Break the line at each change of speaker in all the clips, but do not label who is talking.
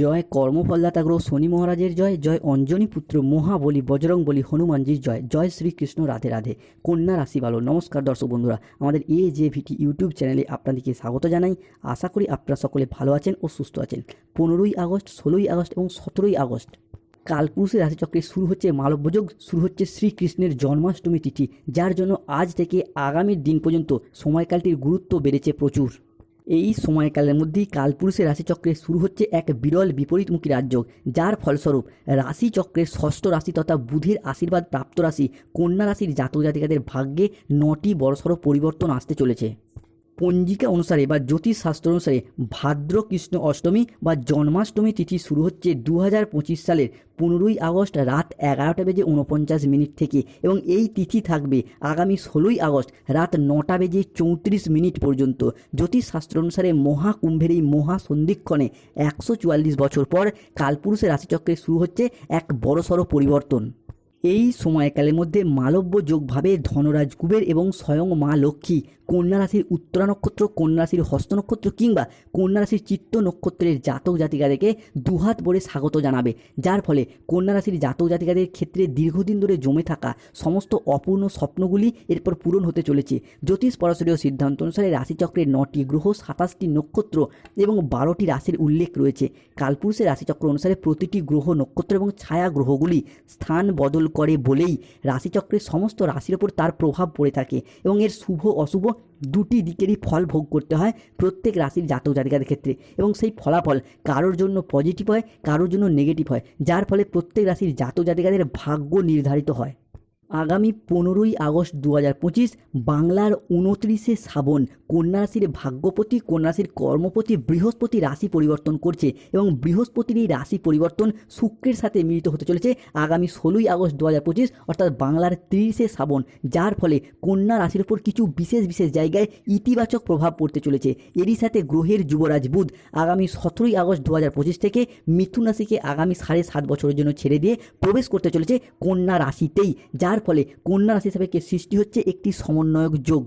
জয় কর্মফলদাতা গ্রহ শনি মহারাজের জয় জয় অঞ্জনী পুত্র মহাবলী বজরং বলি হনুমানজির জয় জয় শ্রীকৃষ্ণ রাধে রাধে। কন্যা রাশি ভালো নমস্কার দর্শক বন্ধুরা। আমাদের এ যে ভিটি ইউটিউব চ্যানেলে আপনাদেরকে স্বাগত জানাই। আশা করি আপনারা সকলে ভালো আছেন ও সুস্থ আছেন। পনেরোই আগস্ট, ষোলোই আগস্ট এবং সতেরোই আগস্ট কালপুরুষের রাশিচক্রে শুরু হচ্ছে মালব্যযোগ, শুরু হচ্ছে শ্রীকৃষ্ণের জন্মাষ্টমী তিথি, যার জন্য আজ থেকে আগামী দিন পর্যন্ত সময়কালটির গুরুত্ব বেড়েছে প্রচুর। এই সময়কালের মধ্যেই কালপুরুষের রাশিচক্রে শুরু হচ্ছে এক বিরল বিপরীতমুখী রাজ্য, যার ফলস্বরূপ রাশিচক্রের ষষ্ঠ রাশি তথা বুধের আশীর্বাদ প্রাপ্ত রাশি কন্যা রাশির জাতক জাতিকাদের ভাগ্যে নটি বড়সড় পরিবর্তন আসতে চলেছে। পঞ্জিকা অনুসারে বা জ্যোতিষ শাস্ত্র অনুসারে ভাদ্র কৃষ্ণ অষ্টমী বা জন্মাষ্টমী তিথি শুরু হচ্ছে দু হাজার পঁচিশ সালের পনেরোই আগস্ট রাত এগারোটা বেজে উনপঞ্চাশ মিনিট থেকে এবং এই তিথি থাকবে আগামী ষোলোই আগস্ট রাত নটা বেজে চৌত্রিশ মিনিট পর্যন্ত। জ্যোতিষ শাস্ত্র অনুসারে মহাকুম্ভের এই মহা সন্ধিক্ষণে একশো চুয়াল্লিশ বছর পর কালপুরুষের রাশিচক্রে শুরু হচ্ছে এক বড়সড় পরিবর্তন। এই সময়কালের মধ্যে মালব্য যোগভাবে ধনরাজ কুবের এবং স্বয়ং মা লক্ষ্মী, কন্যা রাশির উত্তরা নক্ষত্র, কন্যা রাশির হস্ত নক্ষত্র কিংবা কন্যা রাশির চিত্ত নক্ষত্রের জাতক জাতিকাদেরকে দুহাত ভরে স্বাগত জানাবে। যার ফলে কন্যা রাশির জাতক জাতিকাদের ক্ষেত্রে দীর্ঘদিন ধরে জমে থাকা সমস্ত অপূর্ণ স্বপ্নগুলি এরপর পূরণ হতে চলেছে। জ্যোতিষ পরাশরীয় সিদ্ধান্ত অনুসারে রাশিচক্রের নটি গ্রহ, সাতাশটি নক্ষত্র এবং বারোটি রাশির উল্লেখ রয়েছে। কালপুরুষের রাশিচক্র অনুসারে প্রতিটি গ্রহ নক্ষত্র এবং ছায়া গ্রহগুলি স্থান বদল করে বলেই রাশিচক্রের সমস্ত রাশির ওপর তার প্রভাব পড়ে থাকে এবং এর শুভ, অশুভ দুটি দিকেরই ফল ভোগ করতে হয় প্রত্যেক রাশির জাতক জাতিকাদের ক্ষেত্রে এবং সেই ফলাফল কারোর জন্য পজিটিভ হয়, কারোর জন্য নেগেটিভ হয়, যার ফলে প্রত্যেক রাশির জাতক জাতিকাদের ভাগ্য নির্ধারিত হয়। আগামী পনেরোই আগস্ট দু হাজার পঁচিশ বাংলার উনত্রিশে শ্রাবণ কন্যা রাশির ভাগ্যপতি কন্যা রাশির কর্মপতি, বৃহস্পতি রাশি পরিবর্তন করছে এবং বৃহস্পতির এই রাশি পরিবর্তন শুক্রের সাথে মিলিত হতে চলেছে আগামী ষোলোই আগস্ট দু হাজার পঁচিশ, অর্থাৎ বাংলার তিরিশে শ্রাবণ, যার ফলে কন্যা রাশির উপর কিছু বিশেষ বিশেষ জায়গায় ইতিবাচক প্রভাব পড়তে চলেছে। এরই সাথে গ্রহের যুবরাজ বুধ আগামী সতেরোই আগস্ট দু হাজার পঁচিশ থেকে মিথুন রাশিকে আগামী সাড়ে সাত বছরের জন্য ছেড়ে দিয়ে প্রবেশ করতে চলেছে কন্যা রাশিতেই, যার ফলে কন্যা রাশি হিসাবে সৃষ্টি হচ্ছে একটি সমন্বয়ক যোগ।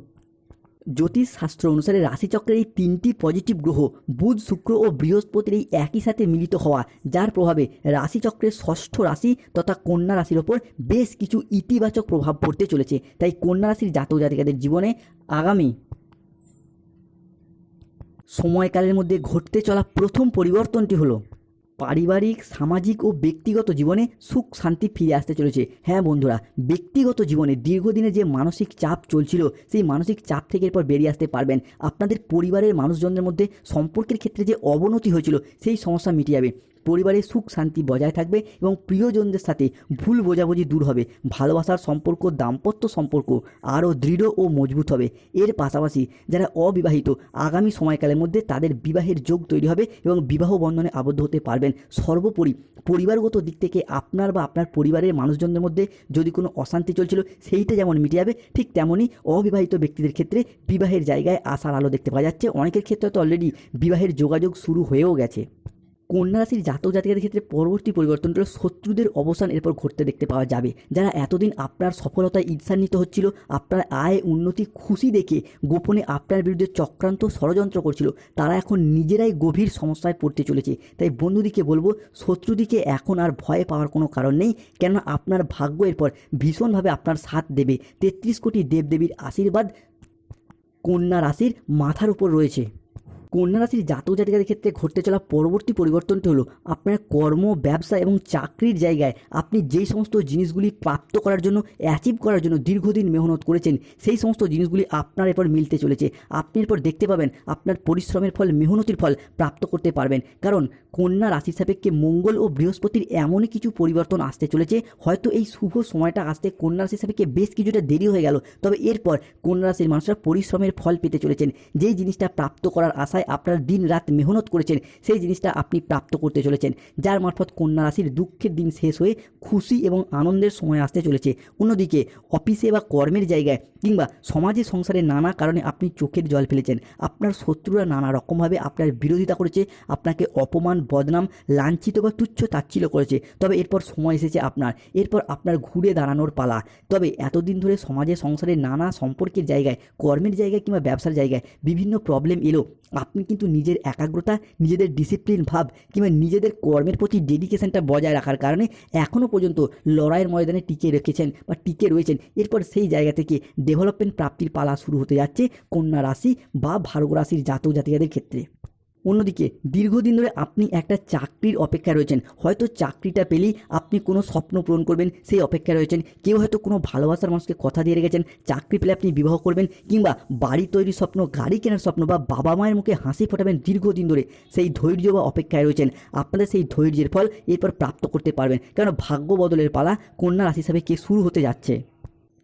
জ্যোতিষ শাস্ত্র অনুসারে রাশিচক্রের এই তিনটি পজিটিভ গ্রহ বুধ, শুক্র ও বৃহস্পতির এই একই সাথে মিলিত হওয়া, যার প্রভাবে রাশিচক্রের ষষ্ঠ রাশি তথা কন্যা রাশির ওপর বেশ কিছু ইতিবাচক প্রভাব পড়তে চলেছে। তাই কন্যা রাশির জাতক জাতিকাদের জীবনে আগামী সময়কালের মধ্যে ঘটতে চলা প্রথম পরিবর্তনটি হলো পারিবারিক, সামাজিক ও ব্যক্তিগত জীবনে সুখ, শান্তি ফিরে আসতে চলেছে। হ্যাঁ বন্ধুরা, ব্যক্তিগত জীবনে দীর্ঘদিনে যে মানসিক চাপ চলছিল, সেই মানসিক চাপ থেকে এরপর বেরিয়ে আসতে পারবেন। আপনাদের পরিবারের মানুষজনদের মধ্যে সম্পর্কের ক্ষেত্রে যে অবনতি হয়েছিল, সেই সমস্যা মিটে যাবে। পরিবারে সুখ, শান্তি বজায় থাকবে এবং প্রিয়জনদের সাথে ভুল বোঝাবুঝি দূর হবে। ভালোবাসার সম্পর্ক, দাম্পত্য সম্পর্ক আরও দৃঢ় ও মজবুত হবে। এর পাশাপাশি যারা অবিবাহিত, আগামী সময়কালের মধ্যে তাদের বিবাহের যোগ তৈরি হবে এবং বিবাহ বন্ধনে আবদ্ধ হতে পারবেন। সর্বোপরি পরিবারগত দিক থেকে আপনার বা আপনার পরিবারের মানুষজনদের মধ্যে যদি কোনো অশান্তি চলছিল, সেইটা যেমন মিটে যাবে ঠিক তেমনই অবিবাহিত ব্যক্তিদের ক্ষেত্রে বিবাহের জায়গায় আসার আলো দেখতে পাওয়া যাচ্ছে। অনেকের ক্ষেত্রে তো অলরেডি বিবাহের যোগাযোগ শুরু হয়েও গেছে। কন্যা রাশির জাতক জাতিকাদের ক্ষেত্রে পরবর্তী পরিবর্তনটা শত্রুদের অবসান এরপর ঘটতে দেখতে পাওয়া যাবে। যারা এতদিন আপনার সফলতায় ঈর্ষান্বিত হচ্ছিল, আপনার আয় উন্নতি খুশি দেখে গোপনে আপনার বিরুদ্ধে চক্রান্ত ষড়যন্ত্র করছিল, তারা এখন নিজেরাই গভীর সমস্যায় পড়তে চলেছে। তাই বন্ধুদিকে বলব, শত্রুদিকে এখন আর ভয় পাওয়ার কোনো কারণ নেই, কেননা আপনার ভাগ্য এরপর ভীষণভাবে আপনার সাথ দেবে। তেত্রিশ কোটি দেবদেবীর আশীর্বাদ কন্যা রাশির মাথার উপর রয়েছে। কন্যা রাশির জাতক জাতিকাদের ক্ষেত্রে ঘটতে চলা পরবর্তী পরিবর্তনটি হলো আপনার কর্ম, ব্যবসা এবং চাকরির জায়গায় আপনি যেই সমস্ত জিনিসগুলি প্রাপ্ত করার জন্য অ্যাচিভ করার জন্য দীর্ঘদিন মেহনত করেছেন, সেই সমস্ত জিনিসগুলি আপনার এরপর মিলতে চলেছে। আপনি এরপর দেখতে পাবেন আপনার পরিশ্রমের ফল, মেহনতির ফল প্রাপ্ত করতে পারবেন। কারণ কন্যা রাশির সাপেক্ষে মঙ্গল ও বৃহস্পতির এমনই কিছু পরিবর্তন আসতে চলেছে। হয়তো এই শুভ সময়টা আসতে কন্যা রাশির সাপেক্ষে বেশ কিছুটা দেরি হয়ে গেল। তবে এরপর কন্যা রাশির মানুষরা পরিশ্রমের ফল পেতে চলেছেন। যেই জিনিসটা প্রাপ্ত করার আশায় আপনারা দিন রাত মেহনত করেছেন, সেই জিনিসটা আপনি প্রাপ্ত করতে চলেছেন, যার মারফত কন্যা রাশির দুঃখের দিন শেষ হয়ে খুশি এবং আনন্দের সময় আসতে চলেছে। অন্যদিকে, অফিসে বা কর্মের জায়গায় কিংবা সমাজে সংসারে নানা কারণে আপনি চোখের জল ফেলেছেন। আপনার শত্রুরা নানা রকমভাবে আপনার বিরোধিতা করেছে, আপনাকে অপমান, বদনাম, লাঞ্ছিত বা তুচ্ছ তাচ্ছিল্য করেছে। তবে এরপর সময় এসেছে আপনার, এরপর আপনার ঘুরে দাঁড়ানোর পালা। তবে এতদিন ধরে সমাজে সংসারে নানা সম্পর্কের জায়গায়, কর্মের জায়গায় কিংবা ব্যবসার জায়গায় বিভিন্ন প্রবলেম এলো। আপনি কিন্তু নিজের একাগ্রতা, নিজেদের ডিসিপ্লিন ভাব কিংবা নিজেদের কর্মের প্রতি ডেডিকেশনটা বজায় রাখার কারণে এখনও পর্যন্ত লড়াইয়ের ময়দানে টিকে রেখেছেন বা টিকে রয়েছেন। এরপর সেই জায়গা থেকে ডেভেলপমেন্ট প্রাপ্তির পালা শুরু হতে যাচ্ছে কন্যা রাশি বা ভারগ রাশির জাতক জাতিকাদের ক্ষেত্রে। অন্যদিকে, দীর্ঘদিন ধরে আপনি একটা চাকরির অপেক্ষায় রয়েছেন। হয়তো চাকরিটা পেলেই আপনি কোনো স্বপ্ন পূরণ করবেন, সেই অপেক্ষায় রয়েছেন। কেউ হয়তো কোনো ভালোবাসার মানুষকে কথা দিয়ে রেখেছেন, চাকরি পেলে আপনি বিবাহ করবেন কিংবা বাড়ি তৈরির স্বপ্ন, গাড়ি কেনার স্বপ্ন বা বাবা মায়ের মুখে হাসি ফোটাবেন দীর্ঘদিন ধরে, সেই ধৈর্য বা অপেক্ষায় রয়েছেন। আপনাদের সেই ধৈর্যের ফল এরপর প্রাপ্ত করতে পারবেন। কারণ ভাগ্য বদলের পালা কন্যা রাশি হিসাবে কে শুরু হতে যাচ্ছে।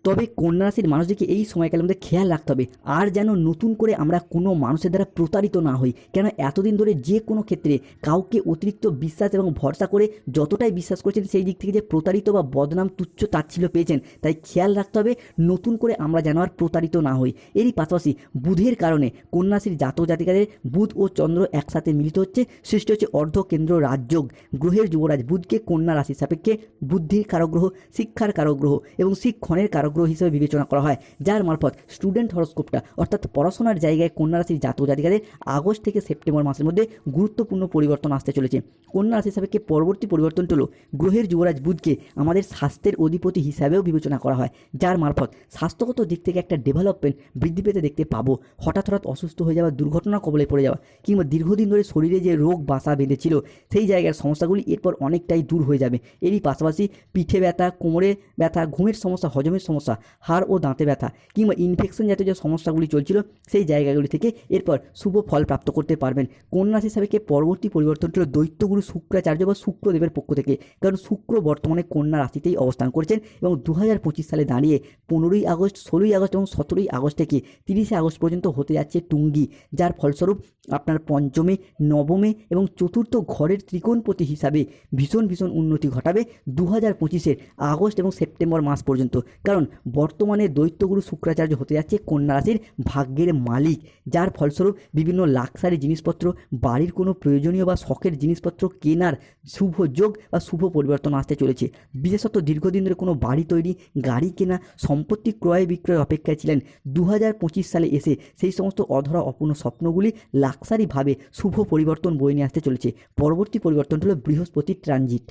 তবে কন্যা রাশির মানুষদেরকে এই সময়কালের মধ্যে খেয়াল রাখতে হবে। আর যেন নতুন করে আমরা কোনো মানুষের দ্বারা প্রতারিত না হই। কেন এতদিন ধরে যে কোনো ক্ষেত্রে কাউকে অতিরিক্ত বিশ্বাস এবং ভরসা করে যতটাই বিশ্বাস করেছেন, সেই দিক থেকে যে প্রতারিত বা বদনাম তুচ্ছ তাচ্ছিল্য পেয়েছেন, তাই খেয়াল রাখতে হবে নতুন করে আমরা যেন আর প্রতারিত না হই। এরই পাশাপাশি বুধের কারণে কন্যা রাশির জাতক জাতিকাদের বুধ ও চন্দ্র একসাথে মিলিত হচ্ছে। সৃষ্টি হচ্ছে অর্ধ কেন্দ্র রাজযোগ। গ্রহের যুবরাজ বুধকে কন্যা রাশির সাপেক্ষে বুদ্ধির কারগ্রহ, শিক্ষার কারগ্রহ এবং শিক্ষণের কারগ্রহ হিসেবে বিবেচনা করা হয়, যার মারফত স্টুডেন্ট হরস্কোপটা, অর্থাৎ পড়াশোনার জায়গায় কন্যা রাশির জাতক জাতিকাদের আগস্ট থেকে সেপ্টেম্বর মাসের মধ্যে গুরুত্বপূর্ণ পরিবর্তন আসতে চলেছে। কন্যা রাশি সাপেক্ষে পরবর্তী পরিবর্তন হলো গ্রহের যুবরাজ বুধকে আমাদের স্বাস্থ্যের অধিপতি হিসাবেও বিবেচনা করা হয়, যার মারফত স্বাস্থ্যগত দিক থেকে একটা ডেভেলপমেন্ট বৃদ্ধি পেতে দেখতে পাবো। হঠাৎ হঠাৎ অসুস্থ হয়ে যাওয়া, দুর্ঘটনা কবলে পড়ে যাওয়া, কিংবা দীর্ঘদিন ধরে শরীরে যে রোগ বাসা বেঁধেছিল, সেই জায়গার সমস্যাগুলি এরপর অনেকটাই দূর হয়ে যাবে। এরই পাশাপাশি পিঠে ব্যথা, কোমরে ব্যথা, ঘুমের সমস্যা, হজমের সমস্যা হাড় ও দাঁতে ব্যথা কিংবা ইনফেকশন জাতীয় যে সমস্যাগুলি চলছিল সেই জায়গাগুলি থেকে এরপর শুভ ফল প্রাপ্ত করতে পারবেন। কন্যা সাপেক্ষে পরবর্তী পরিবর্তন ছিল দৈত্যগুরু শুক্রাচার্য বা শুক্রদেবের পক্ষ থেকে, কারণ শুক্র বর্তমানে কন্যা রাশিতেই অবস্থান করছেন এবং দু হাজার পঁচিশ সালে দাঁড়িয়ে পনেরোই আগস্ট, ষোলোই আগস্ট এবং সতেরোই আগস্ট থেকে তিরিশে আগস্ট পর্যন্ত হতে যাচ্ছে টুঙ্গি, যার ফলস্বরূপ আপনার পঞ্চমে, নবমে এবং চতুর্থ ঘরের ত্রিকোণপতি হিসাবে ভীষণ ভীষণ উন্নতি ঘটাবে দু হাজার পঁচিশের আগস্ট এবং সেপ্টেম্বর মাস পর্যন্ত। কারণ বর্তমানে দৈত্যগুরু শুক্রাচার্য হতে যাচ্ছে কন্যা রাশির ভাগ্যের মালিক। যার ফলস্বরূপ বিভিন্ন লাক্সারি জিনিসপত্র, বাড়ির কোনো প্রয়োজনীয় বা শখের জিনিসপত্র কেনার শুভ যোগ বা শুভ পরিবর্তন আসতে চলেছে। বিশেষত দীর্ঘদিন ধরে কোনো বাড়ি তৈরি, গাড়ি কেনা, সম্পত্তি ক্রয় বিক্রয় অপেক্ষায় ছিলেন। দু হাজার পঁচিশ সালে এসে সেই সমস্ত অধরা অপূর্ণ স্বপ্নগুলি লাক্সারিভাবে শুভ পরিবর্তন বয়ে নিয়ে আসতে চলেছে। পরবর্তী পরিবর্তন হলো বৃহস্পতির ট্রানজিট।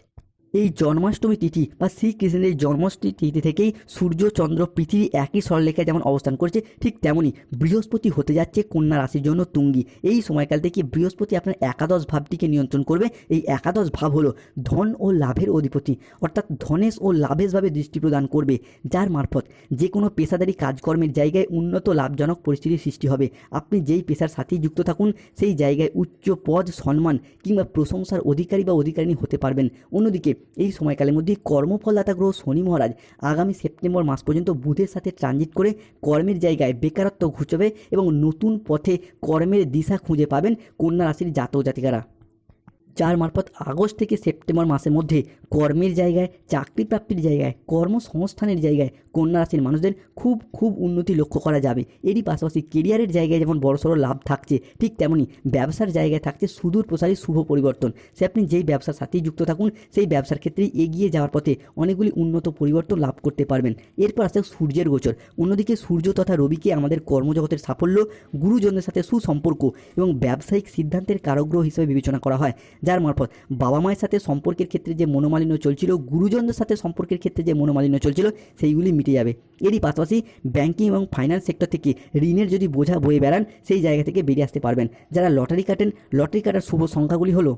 এই জন্মাষ্টমী তিথি বা শ্রীকৃষ্ণের জন্মাষ্টমী তিথি থেকেই সূর্য, চন্দ্র, পৃথিবী একই সরলেখায় যেমন অবস্থান করছে, ঠিক তেমনই বৃহস্পতি হতে যাচ্ছে কন্যা রাশির জন্য তুঙ্গি। এই সময়কাল থেকে বৃহস্পতি আপনার একাদশ ভাবটিকে নিয়ন্ত্রণ করবে। এই একাদশ ভাব হলো ধন ও লাভের অধিপতি, অর্থাৎ ধনেশ ও লাভেশভাবে দৃষ্টি প্রদান করবে। যার মারফত যে কোনো পেশাদারি কাজকর্মের জায়গায় উন্নত লাভজনক পরিস্থিতির সৃষ্টি হবে। আপনি যেই পেশার সাথেই যুক্ত থাকুন, সেই জায়গায় উচ্চ পদ, সম্মান কিংবা প্রশংসার অধিকারী বা অধিকারিণী হতে পারবেন। অন্যদিকে এই সময়কালের মধ্যে কর্মফলদাতা গ্রহ শনি মহারাজ আগামী সেপ্টেম্বর মাস পর্যন্ত বুধের সাথে ট্রানজিট করে কর্মের জায়গায় বেকারত্ব ঘুচবে এবং নতুন পথে কর্মের দিশা খুঁজে পাবেন কন্যা রাশির জাতক জাতিকারা। যার মারফত আগস্ট থেকে সেপ্টেম্বর মাসের মধ্যে কর্মের জায়গায় চাকরি প্রাপ্তির জায়গায়, কর্মসংস্থানের জায়গায় কন্যা রাশির মানুষদের খুব খুব উন্নতি লক্ষ্য করা যাবে। এরই পাশাপাশি কেরিয়ারের জায়গায় যেমন বড়সড় লাভ থাকছে, ঠিক তেমনই ব্যবসার জায়গায় থাকছে সুদূর প্রসারী শুভ পরিবর্তন। সে আপনি যেই ব্যবসার সাথেই যুক্ত থাকুন, সেই ব্যবসার ক্ষেত্রেই এগিয়ে যাওয়ার পথে অনেকগুলি উন্নত পরিবর্তন লাভ করতে পারবেন। এরপর আসছে সূর্যের গোচর। অন্যদিকে সূর্য তথা রবিকে আমাদের কর্মজগতের সাফল্য, গুরুজনদের সাথে সুসম্পর্ক এবং ব্যবসায়িক সিদ্ধান্তের কারগ্রহ হিসেবে বিবেচনা করা হয়। যার মারফত বাবা মায়ের সাথে সম্পর্কের ক্ষেত্রে যে মনোমালিন্য চলছিল, গুরুজনদের সাথে সম্পর্কের ক্ষেত্রে যে মনোমালিন্য চলছিল, সেইগুলি মিটে যাবে। এরই পাশাপাশি ব্যাঙ্কিং এবং ফাইন্যান্স সেক্টর থেকে ঋণের যদি বোঝা বয়ে বেড়ান, সেই জায়গা থেকে বেরিয়ে আসতে পারবেন। যারা লটারি কাটেন লটারি কাটার শুভ সংখ্যাগুলি হলো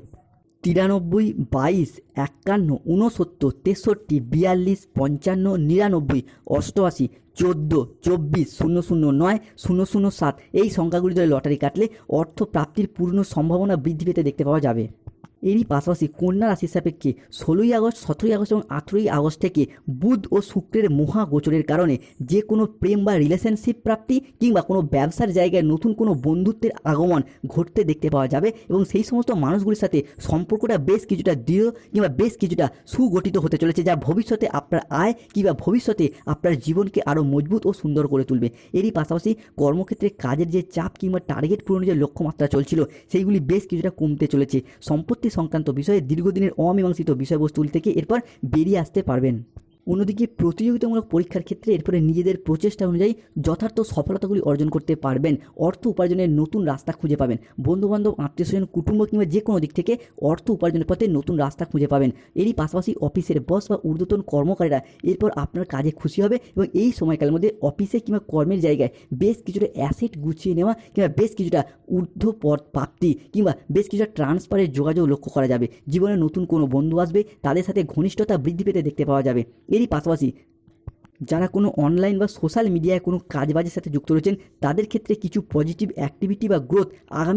তিরানব্বই, বাইশ, একান্ন, ঊনসত্তর, তেষট্টি, বিয়াল্লিশ, পঞ্চান্ন, নিরানব্বই, অষ্টআশি, চোদ্দ, চব্বিশ, শূন্য শূন্য নয়, শূন্য শূন্য সাত, এই সংখ্যাগুলি ধরে লটারি কাটলে অর্থ প্রাপ্তির পূর্ণ সম্ভাবনা বৃদ্ধি পেতে দেখতে পাওয়া যাবে। এরই পাশাপাশি কন্যা রাশির সাপেক্ষে ষোলোই আগস্ট, সতেরোই আগস্ট এবং আঠেরোই আগস্ট থেকে বুধ ও শুক্রের মহা গোচরের কারণে যে কোনো প্রেম বা রিলেশনশিপ প্রাপ্তি কিংবা কোনো ব্যবসার জায়গায় নতুন কোনো বন্ধুত্বের আগমন ঘটতে দেখতে পাওয়া যাবে এবং সেই সমস্ত মানুষগুলির সাথে সম্পর্কটা বেশ কিছুটা দৃঢ় কিংবা বেশ কিছুটা সুগঠিত হতে চলেছে, যা ভবিষ্যতে আপনার আয় কিংবা ভবিষ্যতে আপনার জীবনকে আরও মজবুত ও সুন্দর করে তুলবে। এরই পাশাপাশি কর্মক্ষেত্রে কাজের যে চাপ কিংবা টার্গেট পূরণের যে লক্ষ্যমাত্রা চলছিল, সেইগুলি বেশ কিছুটা কমতে চলেছে। সম্পত্তি সংক্রান্ত বিষয়ে দীর্ঘদিনের অমীমাংসিত বিষয়বস্তুগুলি থেকে এরপর বেরিয়ে আসতে পারবেন। অন্যদিকে প্রতিযোগিতামূলক পরীক্ষার ক্ষেত্রে এরপরে নিজেদের প্রচেষ্টা অনুযায়ী যথার্থ সফলতাগুলি অর্জন করতে পারবেন, অর্থ উপার্জনের নতুন রাস্তা খুঁজে পাবেন। বন্ধুবান্ধব, আত্মীয় স্বজন, কুটুম্ব কিংবা যে কোনো দিক থেকে অর্থ উপার্জনের পথে নতুন রাস্তা খুঁজে পাবেন। এরই পাশাপাশি অফিসের বস বা ঊর্ধ্বতন কর্মকারীরা এরপর আপনার কাজে খুশি হবে এবং এই সময়কালের মধ্যে অফিসে কিংবা কর্মের জায়গায় বেশ কিছুটা অ্যাসেট গুছিয়ে নেওয়া কিংবা বেশ কিছুটা ঊর্ধ্ব পদ প্রাপ্তি কিংবা বেশ কিছুটা ট্রান্সফারের যোগাযোগ লক্ষ্য করা যাবে। জীবনে নতুন কোনো বন্ধু আসবে, তাদের সাথে ঘনিষ্ঠতা বৃদ্ধি পেতে দেখতে পাওয়া যাবে। এরই পাশাপাশি যারা কোনো অনলাইন বা সোশ্যাল মিডিয়ায় কোনো কাজবাজের সাথে যুক্ত রয়েছেন, তাদের ক্ষেত্রে কিছু পজিটিভ অ্যাক্টিভিটি বা গ্রোথ আগামী